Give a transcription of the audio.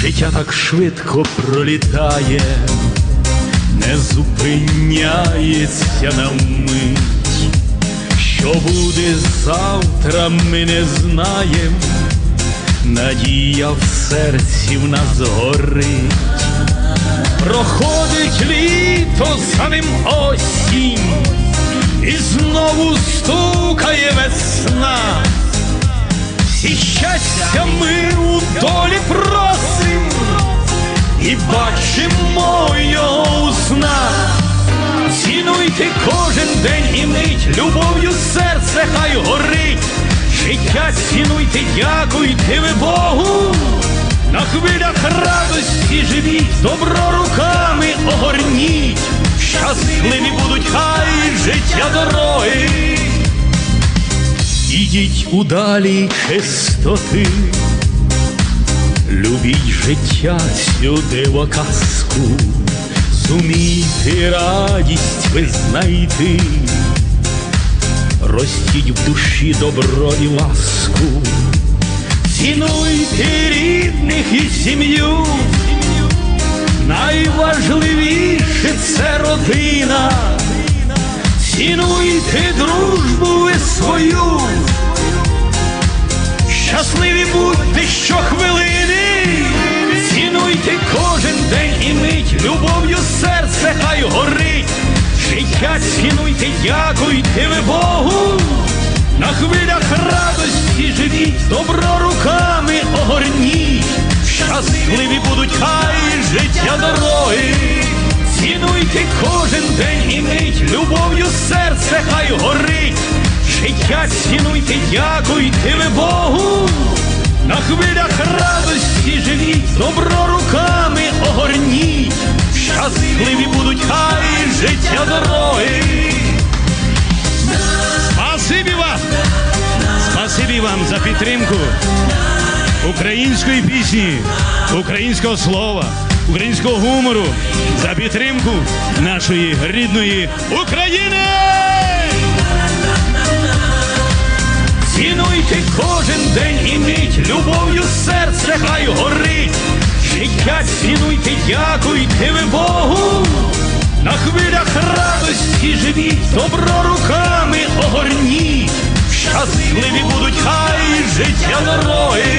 Життя так швидко пролітає, не зупиняється на мить. Що буде завтра, ми не знаєм, надія в серці в нас горить. Проходить літо за ним осінь, і знову стукає весна. Всі щастя ми Цінуйте кожен день і мить, любов'ю серце хай горить. Життя цінуйте, дякуйте ви Богу. На хвилях радості живіть, добро руками огорніть. Щасливі будуть хай життя дороги. Ідіть удалі чистоти, любіть життя сюди в казку, зумійте радість ви знайти, ростіть в душі добро і ласку, цінуйте рідних і сім'ю, найважливіше це родина. Цінуйте дружбу ви свою, щасливі будьте щохвилини, цінуйте кожен день і мить, горить, життя цінуйте, дякуйте ви Богу, на хвилях радості живіть, добро руками огорніть, щасливі будуть хай життя дороги. Цінуйте кожен день і мить, любов'ю серце хай горить. Життя цінуйте, дякуйте ви Богу. На хвилях радості живіть, добро руками огорніть. Щасливі будуть хай життя дороги. Спасибі вам за підтримку української пісні, українського слова, українського гумору, за підтримку нашої рідної України! Цінуйте кожен день і мить, любов'ю серце хай горить. Життя цінуйте, дякуйте ви Богу. На хвилях радості живіть, добро руками огорніть. Щасливі будуть хай життя дороги.